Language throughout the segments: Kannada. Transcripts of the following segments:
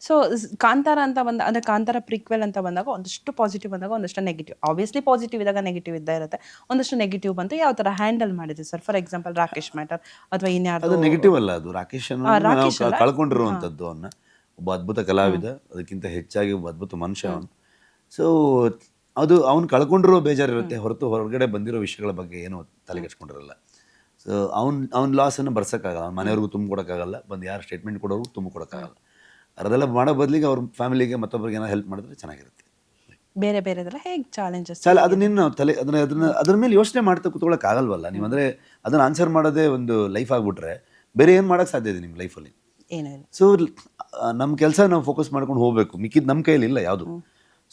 ಸೊ ಕಾಂತಾರ ಅಂತ ಬಂದ ಅಂದರೆ ಕಾಂತಾರ ಪ್ರಿಕ್ವೆಲ್ ಅಂತ ಬಂದಾಗ ಒಂದಷ್ಟು ಪಾಸಿಟಿವ್ ಬಂದಾಗ ಒಂದಷ್ಟು ನೆಗೆಟಿವ್ ಆಬ್ವಿಯಸ್ಲಿ ಪಾಸಿಟಿವ್ ಇದ್ದಾಗ ನೆಗೆಟಿವ್ ಇದ್ದೇ ಇರುತ್ತೆ. ಒಂದಷ್ಟು ನೆಗೆಟಿವ್ ಬಂತು ಯಾವ ಥರ ಹ್ಯಾಂಡಲ್ ಮಾಡಿದ್ರಿ sir for example Rakesh matter ಅಥವಾ ಇನ್ಯಾರು ನೆಗೆಟಿವ್ ಅಲ್ಲ ಅದು. ರಾಕೇಶ್? ಕಳ್ಕೊಂಡಿರುವಂಥದ್ದು ಅವನ್ನ. ಒಬ್ಬ ಅದ್ಭುತ ಕಲಾವಿದ ಅದಕ್ಕಿಂತ ಹೆಚ್ಚಾಗಿ ಒಬ್ಬ ಅದ್ಭುತ ಮನುಷ್ಯ ಅವನು. ಸೊ ಅದು ಅವ್ನು ಕಳ್ಕೊಂಡಿರೋ ಬೇಜಾರಿರುತ್ತೆ. ಹೊರತು ಹೊರಗಡೆ ಬಂದಿರೋ ವಿಷಯಗಳ ಬಗ್ಗೆ ಏನು ತಲೆ ಕೆಡ್ಸ್ಕೊಂಡಿರಲ್ಲ. ಸೊ ಅವ್ನು ಅವ್ನ ಲಾಸನ್ನು ಬರ್ಸೋಕ್ಕಾಗಲ್ಲ. ಅವ್ನ ಮನೆಯವ್ರಿಗೂ ತುಂಬಿಕೊಡೋಕ್ಕಾಗಲ್ಲ. ಬಂದು ಯಾರು ಸ್ಟೇಟ್ಮೆಂಟ್ ಕೊಡೋರು ತುಂಬಿಕೊಡೋಕ್ಕಾಗಲ್ಲ. ಅದೆಲ್ಲ ಮಾಡೋ ಬದಲಿಗೆ ಅವ್ರ ಫ್ಯಾಮಿಲಿಗೆ ಮತ್ತೊಬ್ಬರಿಗೆ ಏನೋ ಹೆಲ್ಪ್ ಮಾಡಿದ್ರೆ ಚೆನ್ನಾಗಿರುತ್ತೆ. ಬೇರೆ ಬೇರೆದೆಲ್ಲ ಹೇಗೆ ಚಾಲೆಂಜಸ್ ಚಲ ಅದು ನಿನ್ನ ತಲೆ ಅದನ್ನ ಅದನ್ನ ಅದ್ರ ಮೇಲೆ ಯೋಚನೆ ಮಾಡ್ತಾ ಕೂತ್ಕೊಳ್ಳೋಕೆ ಆಗಲ್ವಲ್ಲ? ನೀವು ಅಂದರೆ ಅದನ್ನ ಆನ್ಸರ್ ಮಾಡೋದೇ ಒಂದು ಲೈಫ್ ಆಗಿಬಿಟ್ರೆ ಬೇರೆ ಏನು ಮಾಡೋಕ್ಕೆ ಸಾಧ್ಯ ಇದೆ ನಿಮ್ಮ ಲೈಫಲ್ಲಿ ಏನೂ ಇಲ್ಲ. ಸೊ ನಮ್ಮ ಕೆಲಸ ನಾವು ಫೋಕಸ್ ಮಾಡ್ಕೊಂಡು ಹೋಗಬೇಕು. ಮಿಕ್ಕಿದ್ದು ನಮ್ಮ ಕೈಯಲ್ಲಿ ಇಲ್ಲ ಯಾವುದು.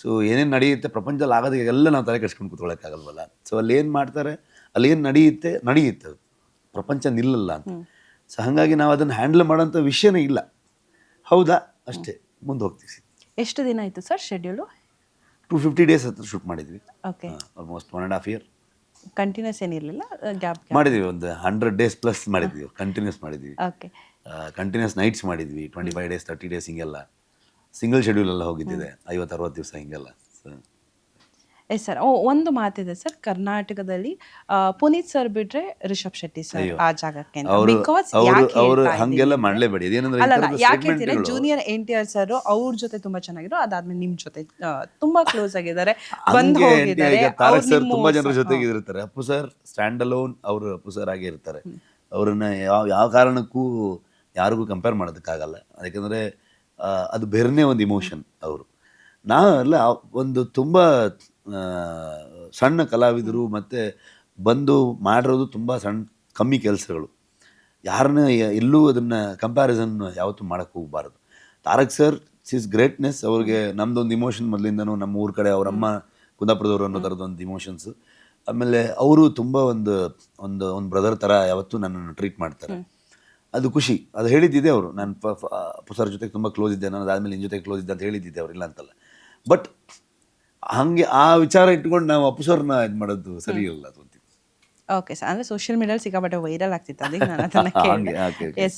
ಸೊ ಏನೇನು ನಡೆಯುತ್ತೆ ಪ್ರಪಂಚದಲ್ಲಿ ಆಗೋದು ಎಲ್ಲ ನಾವು ತಲೆ ಕೆಡ್ಸ್ಕೊಂಡು ಕೂತ್ಕೊಳ್ಳೋಕ್ಕಾಗಲ್ವಲ್ಲ ಸೊ ಅಲ್ಲಿ ಏನು ಮಾಡ್ತಾರೆ? ಅಲ್ಲಿ ಏನು ನಡೆಯುತ್ತೆ? ನಡೆಯುತ್ತೆ ಪ್ರಪಂಚ ನಿಲ್ಲಲ್ಲ ಅಂತ. ಸೊ ಹಾಗಾಗಿ ನಾವು ಅದನ್ನು ಹ್ಯಾಂಡಲ್ ಮಾಡೋಂಥ ವಿಷಯನೇ ಇಲ್ಲ. ಹೌದಾ? ಅಷ್ಟೇ ಮುಂದೆ ಹೋಗ್ತೀವಿ ಎಷ್ಟು ದಿನ ಆಯಿತು sir schedule two fifty days ಹತ್ರ ಶೂಟ್ ಮಾಡಿದ್ವಿ. Okay almost one and half year continuous ಏನಿರಲಿಲ್ಲ gap ಮಾಡಿದ್ವಿ ಒಂದು ಹಂಡ್ರೆಡ್ ಡೇಸ್ ಪ್ಲಸ್ ಮಾಡಿದ್ವಿ ಕಂಟಿನ್ಯೂಸ್ ಮಾಡಿದ್ವಿ. ಓಕೆ ಕಂಟಿನ್ಯೂಸ್ ನೈಟ್ಸ್ ಮಾಡಿದ್ವಿ twenty five days thirty days ಹಿಂಗೆಲ್ಲ. ಸಿಂಗಲ್ ಶೆಡ್ಯೂಲ್ ಎಲ್ಲ ಹೋಗಿದ್ದಿದೆ ಐವತ್ತು ಅರವತ್ತು ದಿವಸ ಹಿಂಗೆಲ್ಲ. So, ಎಸ್ ಸರ್ ಒಂದು ಮಾತಿದೆ ಸರ್ ಕರ್ನಾಟಕದಲ್ಲಿ ಆ, ಪುನೀತ್ ಸರ್ ಬಿಟ್ರೆ ರಿಷಬ್ ಶೆಟ್ಟಿ ಸರ್ ಅಯ್ಯೋ. ಆ ಜಾಗಕ್ಕೆ ಅವರು ಬಿಕಾಸ್ ಅವರು ಅವರು ಹಂಗೆಲ್ಲ ಮಾಡಲೇಬೇಡಿ. ಇದೇನಂದ್ರೆ ಈ ಅಲ್ಲ ಥರದ ಯಾಕೆ ಹೇಳ್ತೀರಾ? Junior N T R sir ಅವ್ರ ಜೊತೆ ತುಂಬಾ ಚೆನ್ನಾಗಿರೋ ಅದಾದ್ಮೇಲೆ ನಿಮ್ ಜೊತೆ ಆ, ತುಂಬಾ ಕ್ಲೋಸ್ ಆಗಿದ್ದಾರೆ. ಬಂದ್ ಹಂಗೆ ಹೋಗಿದ್ದಾರೆ. ಈಗ ತಾರಕ್ ಅವ್ರು ಸರ್ ನಿಮ್ಮ ತುಂಬಾ ಜನರ ಜೊತೆಗೆ ಇರ್ತಾರೆ ಅಪ್ಪು ಸರ್ ಸ್ಟ್ಯಾಂಡ್ ಅಲೋನ್ ಅವರು ಅಪ್ಪು ಸರ್ ಆಗಿ ಇರ್ತಾರೆ. ಅವ್ರನ್ನ ಯಾವ ಯಾವ ಕಾರಣಕ್ಕೂ ಯಾರಿಗೂ ಕಂಪೇರ್ ಮಾಡೋದಕ್ಕಾಗಲ್ಲ. ಯಾಕಂದ್ರೆ ಆ, ಅದು ಬೇರೆನೇ ಒಂದು ಇಮೋಷನ್ ಅವರು. ನಾವೆಲ್ಲ ಒಂದು ತುಂಬ ಸಣ್ಣ ಕಲಾವಿದರು ಮತ್ತು ಬಂದು ಮಾಡಿರೋದು ತುಂಬ ಸಣ್ಣ ಕಮ್ಮಿ ಕೆಲಸಗಳು. ಯಾರನ್ನ ಎಲ್ಲೂ ಅದನ್ನು ಕಂಪ್ಯಾರಿಸನ್ ಯಾವತ್ತೂ ಮಾಡೋಕ್ಕೆ ಹೋಗಬಾರ್ದು. ತಾರಕ್ ಸರ್ ಸಿಸ್ ಗ್ರೇಟ್ನೆಸ್ ಅವ್ರಿಗೆ ನಮ್ಮದೊಂದು ಇಮೋಷನ್ ಮೊದಲಿಂದನೂ ನಮ್ಮ ಊರ ಕಡೆ ಅವರಮ್ಮ ಕುಂದಾಪುರದವರು ಅನ್ನೋ ಥರದೊಂದು ಇಮೋಷನ್ಸು ಆಮೇಲೆ ಅವರು ತುಂಬ ಒಂದು ಒಂದು ಒಂದು ಬ್ರದರ್ ಥರ ಯಾವತ್ತೂ ನನ್ನನ್ನು ಟ್ರೀಟ್ ಮಾಡ್ತಾರೆ. ಅದು ಖುಷಿ. ಅದು ಹೇಳಿದ್ದಿದೆ ಅವರು. ನಾನು ಸರ್ ಜೊತೆ ತುಂಬ ಕ್ಲೋಸ್ ಇದ್ದೆ. ನಾನು ಅದಾದಮೇಲೆ ನಿನ್ನ ಜೊತೆ ಕ್ಲೋಸ್ ಇದ್ದೆ ಅಂತ ಹೇಳಿದ್ದಿದ್ದೆ ಅವ್ರು. ಇಲ್ಲ ಅಂತಲ್ಲ. ಬಟ್ ಹಂಗೆ ಆ ವಿಚಾರ ಇಟ್ಕೊಂಡು ನಾವು ಅಪ್ಸೋರ್ನ ಸರ್ನ ಇದು ಮಾಡೋದು ಸರಿ ಇಲ್ಲ ಓಕೆ ಸರ್ ಅಂದ್ರೆ ಸೋಷಿಯಲ್ ಮೀಡಿಯಾ ಸಿಕ್ಕಾಪಟ್ಟೆ ವೈರಲ್ ಆಗ್ತಿತ್ತು. ಅದಕ್ಕೆ ನಾನು ಅದನ್ನ ಕೇಳಿದೆ. ಎಸ್